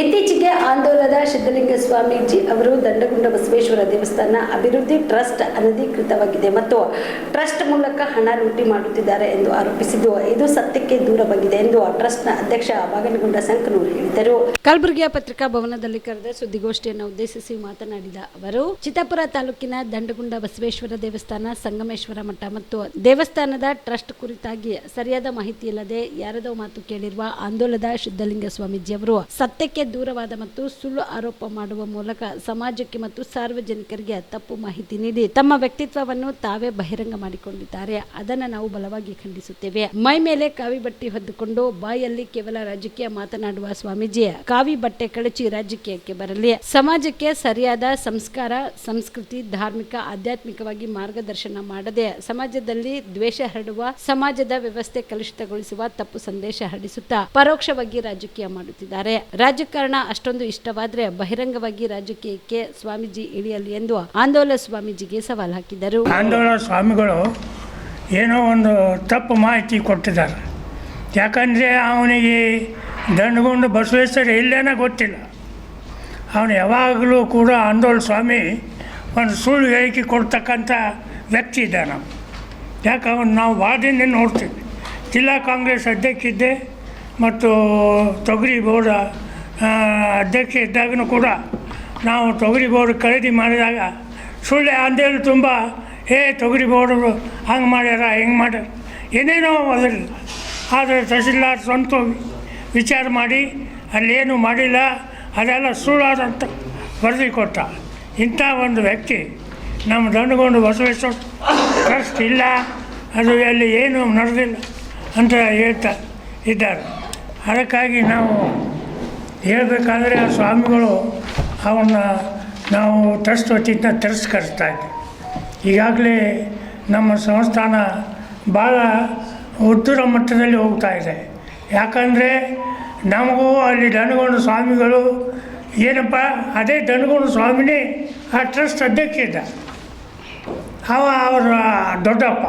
ಇತ್ತೀಚೆಗೆ ಆಂದೋಲನದ ಸಿದ್ಧಲಿಂಗ ಸ್ವಾಮೀಜಿ ಅವರು ದಂಡಗುಂಡ ಬಸವೇಶ್ವರ ದೇವಸ್ಥಾನ ಅಭಿವೃದ್ಧಿ ಟ್ರಸ್ಟ್ ಅನಧಿಕೃತವಾಗಿದೆ ಮತ್ತು ಟ್ರಸ್ಟ್ ಮೂಲಕ ಹಣ ಲೂಟಿ ಮಾಡುತ್ತಿದ್ದಾರೆ ಎಂದು ಆರೋಪಿಸಿದ್ದು, ಇದು ಸತ್ಯಕ್ಕೆ ದೂರವಾಗಿದೆ ಎಂದು ಟ್ರಸ್ಟ್ನ ಅಧ್ಯಕ್ಷ ಬಾಗನಗುಂಡ ಸಂಕನೂರು ಹೇಳಿದರು. ಕಲಬುರಗಿಯ ಪತ್ರಿಕಾ ಭವನದಲ್ಲಿ ಕರೆದ ಸುದ್ದಿಗೋಷ್ಠಿಯನ್ನು ಉದ್ದೇಶಿಸಿ ಮಾತನಾಡಿದ ಅವರು, ಚಿತ್ತಾಪುರ ತಾಲೂಕಿನ ದಂಡಗುಂಡ ಬಸವೇಶ್ವರ ದೇವಸ್ಥಾನ, ಸಂಗಮೇಶ್ವರ ಮಠ ಮತ್ತು ದೇವಸ್ಥಾನದ ಟ್ರಸ್ಟ್ ಕುರಿತಾಗಿ ಸರಿಯಾದ ಮಾಹಿತಿ ಇಲ್ಲದೆ ಯಾರದೋ ಮಾತು ಕೇಳಿರುವ ಆಂದೋಲನದ ಸ್ವಾಮೀಜಿ ಸ್ವಾಮೀಜಿಯವರು ಸತ್ಯಕ್ಕೆ ದೂರವಾದ ಮತ್ತು ಸುಳ್ಳು ಆರೋಪ ಮಾಡುವ ಮೂಲಕ ಸಮಾಜಕ್ಕೆ ಮತ್ತು ಸಾರ್ವಜನಿಕರಿಗೆ ತಪ್ಪು ಮಾಹಿತಿ ನೀಡಿ. ತಮ್ಮ ವ್ಯಕ್ತಿತ್ವವನ್ನು ತಾವೇ ಬಹಿರಂಗ ಮಾಡಿಕೊಂಡಿದ್ದಾರೆ. ಅದನ್ನು ನಾವು ಬಲವಾಗಿ ಖಂಡಿಸುತ್ತೇವೆ. ಮೈ ಮೇಲೆ ಕಾವಿ ಬಟ್ಟೆ ಹೊದ್ದುಕೊಂಡು ಬಾಯಲ್ಲಿ ಕೇವಲ ರಾಜಕೀಯ ಮಾತನಾಡುವ ಸ್ವಾಮೀಜಿ, ಕಾವಿ ಬಟ್ಟೆ ಕಳಚಿ ರಾಜಕೀಯಕ್ಕೆ ಬರಲಿ. ಸಮಾಜಕ್ಕೆ ಸರಿಯಾದ ಸಂಸ್ಕಾರ, ಸಂಸ್ಕೃತಿ, ಧಾರ್ಮಿಕ, ಆಧ್ಯಾತ್ಮಿಕವಾಗಿ ಮಾರ್ಗದರ್ಶನ ಮಾಡದೆ ಸಮಾಜದಲ್ಲಿ ದ್ವೇಷ ಹರಡುವ, ಸಮಾಜದ ವ್ಯವಸ್ಥೆ ಕಲುಷಿತಗೊಳಿಸುವ ತಪ್ಪು ಸಂದೇಶ ಹರಡಿಸುತ್ತಾ ಪರೋಕ್ಷವಾಗಿ ರಾಜಕೀಯ ಮಾಡುತ್ತಿದ್ದಾರೆ. ರಾಜಕಾರಣ ಅಷ್ಟೊಂದು ಇಷ್ಟವಾದ್ರೆ ಬಹಿರಂಗವಾಗಿ ರಾಜಕೀಯಕ್ಕೆ ಸ್ವಾಮೀಜಿ ಇಳಿಯಲಿ ಎಂದು ಆಂದೋಲನ ಸ್ವಾಮೀಜಿಗೆ ಸವಾಲು ಹಾಕಿದರು ಆಂದೋಲನ ಸ್ವಾಮಿಗಳು ಏನೋ ಒಂದು ತಪ್ಪು ಮಾಹಿತಿ ಕೊಟ್ಟಿದ್ದಾರೆ. ಯಾಕಂದರೆ ಅವನಿಗೆ ದಂಡಗೊಂಡು ಬಸವೇಶ್ವರ ಇಲ್ಲೇನೋ ಗೊತ್ತಿಲ್ಲ. ಅವನು ಯಾವಾಗಲೂ ಕೂಡ ಆಂದೋಲನ ಸ್ವಾಮಿ ಒಂದು ಸುಳ್ಳು ಹೇಳಿಕೆ ಕೊಡ್ತಕ್ಕಂಥ ವ್ಯಕ್ತಿ ಇದ್ದಾನೆ ನಾವು ಯಾಕೆ ಅವನು ನಾವು ವಾದಿಂದ ನೋಡ್ತೀವಿ. ಜಿಲ್ಲಾ ಕಾಂಗ್ರೆಸ್ ಅಧ್ಯಕ್ಷ ಇದ್ದೆ ಮತ್ತು ತೊಗರಿ ಬೋರ್ಡ ಅಧ್ಯಕ್ಷ ಇದ್ದಾಗಲೂ ಕೂಡ ನಾವು ತೊಗರಿ ಬೋರ್ಡ್ ಖರೀದಿ ಮಾಡಿದಾಗ ಸುಳ್ಳೆ ಅಂದೇಳಿ ತುಂಬ, ಏ, ತೊಗರಿ ಬೋರ್ಡ್ ಹಂಗೆ ಮಾಡ್ಯಾರ, ಹೆಂಗೆ ಮಾಡ್ಯಾರ? ಏನೇನೋ ಅದರಲ್ಲಿ. ಆದರೆ ತಹಸೀಲ್ದಾರ್ ಸ್ವಂತ ವಿಚಾರ ಮಾಡಿ, ಅಲ್ಲೇನು ಮಾಡಿಲ್ಲ, ಅದೆಲ್ಲ ಸುಳ್ಳಾದಂತ ವರದಿ ಕೊಟ್ಟ. ಇಂಥ ಒಂದು ವ್ಯಕ್ತಿ ನಮ್ಮ ದಂಡಗೊಂಡು ಬಸವೇಶ್ವರ ಟ್ರಸ್ಟ್ ಇಲ್ಲ, ಅದು ಅಲ್ಲಿ ಏನು ನಡೆದಿಲ್ಲ ಅಂತ ಹೇಳ್ತಾ ಇದ್ದಾರೆ. ಅದಕ್ಕಾಗಿ ನಾವು ಹೇಳಬೇಕಾದ್ರೆ ಆ ಸ್ವಾಮಿಗಳು ಅವನ್ನ ನಾವು ಟ್ರಸ್ಟ್ ವತಿಯಿಂದ ತಿರಸ್ಕರಿಸ್ತಾ ಇದ್ದೆ. ಈಗಾಗಲೇ ನಮ್ಮ ಸಂಸ್ಥಾನ ಭಾಳ ಉದ್ದರ ಮಟ್ಟದಲ್ಲಿ ಹೋಗ್ತಾ ಇದೆ. ಯಾಕಂದರೆ ನಮಗೂ ಅಲ್ಲಿ ದನಗೊಂಡ ಸ್ವಾಮಿಗಳು ಏನಪ್ಪ, ಅದೇ ದನಗೊಂಡ ಸ್ವಾಮಿನೇ ಆ ಟ್ರಸ್ಟ್ ಅಧ್ಯಕ್ಷ ಇದ್ದ. ಅವ ಅವರ ದೊಡ್ಡಪ್ಪ,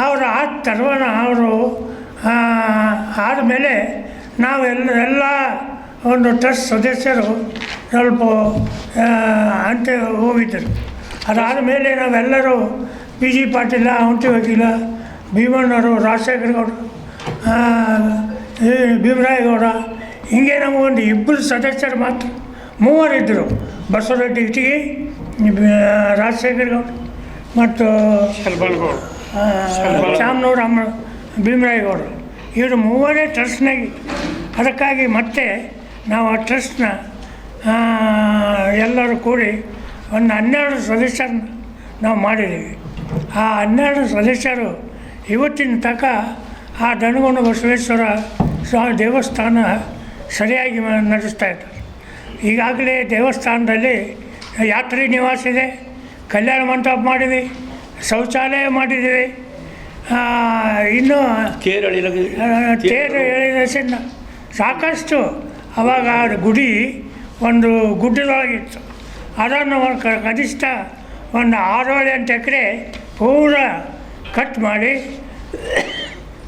ಅವರು ಆ ತರ್ವಣ ಅವರು ಆದಮೇಲೆ ನಾವೆಲ್ಲ ಎಲ್ಲ ಒಂದು ಟ್ರಸ್ಟ್ ಸದಸ್ಯರು ಸ್ವಲ್ಪ ಅಂತೆ ಹೋಗಿದ್ದರು. ಅದಾದ ಮೇಲೆ ನಾವೆಲ್ಲರೂ ಬಿ ಜಿ ಪಾಟೀಲ ಅವಂತಿ ವಕೀಲ ಭೀಮಣ್ಣವರು ರಾಜಶೇಖರ್ ಗೌಡ ಭೀಮರಾಯಗೌಡ ಹಿಂಗೆ ನಮಗೊಂದು ಇಬ್ಬರು ಸದಸ್ಯರು ಮಾತ್ರ. ಮೂವರಿದ್ದರು. ಬಸವರೆಡ್ಡಿ ಇಟ್ಟಿಗೆ ರಾಜಶೇಖರ್ ಗೌಡ ಮತ್ತು ಶಾಮನೂರು ಅಮ್ಮ ಭೀಮರಾಯಗೌಡರು ಇವರು ಮೂವರೇ ಟ್ರಸ್ಟ್ನಾಗಿ. ಅದಕ್ಕಾಗಿ ಮತ್ತೆ ನಾವು ಆ ಟ್ರಸ್ಟ್ನ ಎಲ್ಲರೂ ಕೂಡಿ ಒಂದು ಹನ್ನೆರಡು ಸದಸ್ಯರನ್ನ ನಾವು ಮಾಡಿದ್ದೀವಿ. ಆ ಹನ್ನೆರಡು ಸದಸ್ಯರು ಇವತ್ತಿನ ತನಕ ಆ ದನಗೊಂಡ ಬಸವೇಶ್ವರ ಸ್ವಾಮಿ ದೇವಸ್ಥಾನ ಸರಿಯಾಗಿ ನಡೆಸ್ತಾ ಇದ್ದಾರೆ. ಈಗಾಗಲೇ ದೇವಸ್ಥಾನದಲ್ಲಿ ಯಾತ್ರಿ ನಿವಾಸ ಇದೆ ಕಲ್ಯಾಣ ಮಂಟಪ ಮಾಡಿದ್ವಿ ಶೌಚಾಲಯ ಮಾಡಿದ್ದೀವಿ. ಇನ್ನೂ ತೇರು ಎಳೆದ ಸಾಕಷ್ಟು ಅವಾಗ ಅದು ಗುಡಿ ಒಂದು ಗುಡ್ಡದೊಳಗಿತ್ತು. ಅದನ್ನು ಒಂದು ಕನಿಷ್ಠ ಒಂದು ಆರೇಳು ಎಂಟು ಎಕರೆ ಪೂರ ಕಟ್ ಮಾಡಿ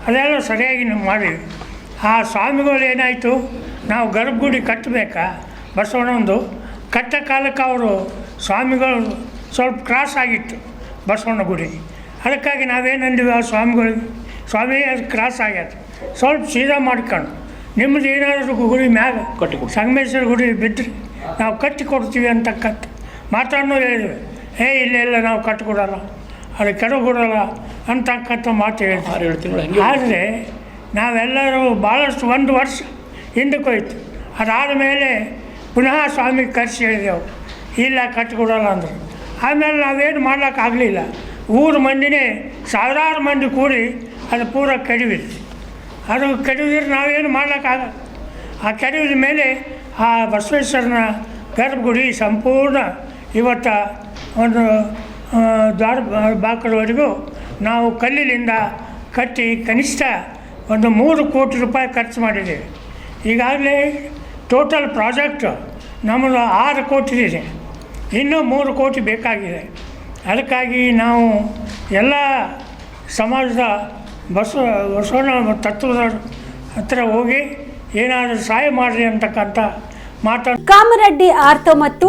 ಅದೆಲ್ಲ ಸರಿಯಾಗಿ ಮಾಡಿದ್ವಿ. ಆ ಸ್ವಾಮಿಗಳು ಏನಾಯಿತು, ನಾವು ಗರ್ಭಗುಡಿ ಕಟ್ಟಬೇಕಾ? ಬಸವಣ್ಣಂದು ಕಟ್ಟ ಕಾಲಕ್ಕೆ ಅವರು ಸ್ವಾಮಿಗಳು ಸ್ವಲ್ಪ ಕ್ರಾಸ್ ಆಗಿತ್ತು ಬಸವಣ್ಣ ಗುಡಿ. ಅದಕ್ಕಾಗಿ ನಾವೇನು ನಾವೇನಂದಿವಿ ಆ ಸ್ವಾಮಿಗಳಿಗೆ ಸ್ವಾಮಿ ಅದು ಕ್ರಾಸ್ ಆಗ್ಯದ. ಸ್ವಲ್ಪ ಸೀದಾ ಮಾಡ್ಕೊಂಡು ನಿಮ್ಮದು ಏನಾದರೂ ಗುಡಿ ಮ್ಯಾಗ ಕಟ್ಟಿಕೊಡು. ಸಂಗಮೇಶ್ವರ ಗುಡಿ ಬಿದ್ದರೆ ನಾವು ಕಟ್ಟಿ ಕೊಡ್ತೀವಿ ಅಂತಕ್ಕಂಥ ಮಾತನ್ನು ಹೇಳಿದ್ವಿ. ಏ ಇಲ್ಲ ಇಲ್ಲ ನಾವು ಕಟ್ಟಿಕೊಡಲ್ಲ. ಅದು ಕೆಡಗೊಡಲ್ಲ ಅಂತಕ್ಕಂಥ ಮಾತು ಹಂಗೆ ಆದರೆ ನಾವೆಲ್ಲರೂ ಭಾಳಷ್ಟು ಒಂದು ವರ್ಷ ಹಿಂದಕ್ಕೆ ಹೋಯ್ತು. ಅದಾದ ಮೇಲೆ ಪುನಃ ಸ್ವಾಮಿ ಕರೆಸಿ ಹೇಳಿದೆವು. ಇಲ್ಲ ಕಟ್ಟಿಕೊಡಲ್ಲ ಅಂದರು. ಆಮೇಲೆ ನಾವೇನು ಮಾಡೋಕ್ಕಾಗಲಿಲ್ಲ ಊರು ಮಂದಿನೇ ಸಾವಿರಾರು ಮಂದಿ ಕೂಡಿ ಅದು ಪೂರ ಕೆಡವಿದ್ವಿ ಅದು ಕೆಡವಿದ್ರೆ ನಾವೇನು ಮಾಡೋಕ್ಕಾಗಲ್ಲ ಆ ಕೆಡವಿದ ಮೇಲೆ ಆ ಬಸವೇಶ್ವರನ ಗರ್ಭಗುಡಿ ಸಂಪೂರ್ಣ ಇವತ್ತು ಒಂದು ದ್ವಾರ ಬಾಕಲವರೆಗೂ ನಾವು ಕಲ್ಲಿನಿಂದ ಕಟ್ಟಿ ಕನಿಷ್ಠ ಒಂದು ಮೂರು ಕೋಟಿ ರೂಪಾಯಿ ಖರ್ಚು ಮಾಡಿದ್ದೀವಿ. ಈಗಾಗಲೇ ಟೋಟಲ್ ಪ್ರಾಜೆಕ್ಟ್ ನಮ್ಮದು ಆರು ಕೋಟಿ ಇದೆ. ಇನ್ನೂ ಮೂರು ಕೋಟಿ ಬೇಕಾಗಿದೆ. ಅದಕ್ಕಾಗಿ ನಾವು ಎಲ್ಲ ಸಮಾಜದ ಬಸವ ಬಸವಣ್ಣ ತತ್ವದ ಹತ್ರ ಹೋಗಿ ಏನಾದರೂ ಸಹಾಯ ಮಾಡಿರಿ ಅಂತಕ್ಕಂಥ ಮಾತಾಡ ಕಾಮರೆಡ್ಡಿ ಆರ್ತೋ ಮತ್ತು